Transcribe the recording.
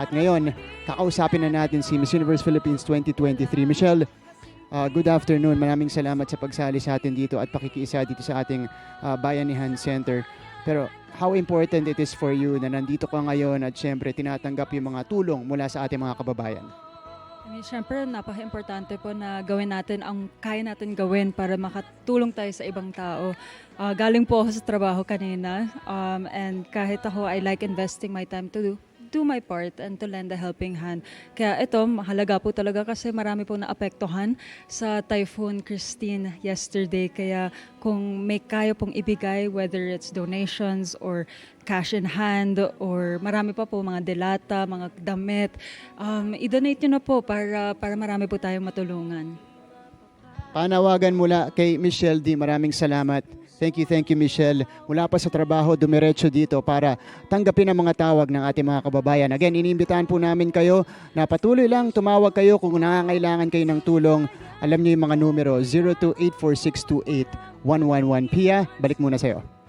At ngayon, kakausapin na natin si Miss Universe Philippines 2023. Michelle, uh, good afternoon. Maraming salamat sa pagsali sa atin dito at pakikiisa dito sa ating uh, Bayanihan Center. Pero how important it is for you na nandito ka ngayon at syempre tinatanggap yung mga tulong mula sa ating mga kababayan. I mean, syempre, napaka-importante po na gawin natin ang kaya natin gawin para makatulong tayo sa ibang tao. Ah, galing po ako sa trabaho kanina um, and kahit ako, I like investing my time to do do my part and to lend a helping hand. Kaya ito, mahalaga po talaga kasi marami po naapektuhan sa Typhoon Christine yesterday. Kaya kung may kaya pong ibigay, whether it's donations or cash in hand or marami pa po mga delata, mga damit, um, i-donate nyo na po para, para marami po tayong matulungan. Panawagan mula kay Michelle D. Maraming salamat. Thank you, thank you Michelle. Mula pa sa trabaho, dumiretso dito para tanggapin ang mga tawag ng ating mga kababayan. Again, iniimbitahan po namin kayo na patuloy lang tumawag kayo kung nangangailangan kayo ng tulong. Alam niyo yung mga numero 0284628111. Pia, balik muna sa'yo.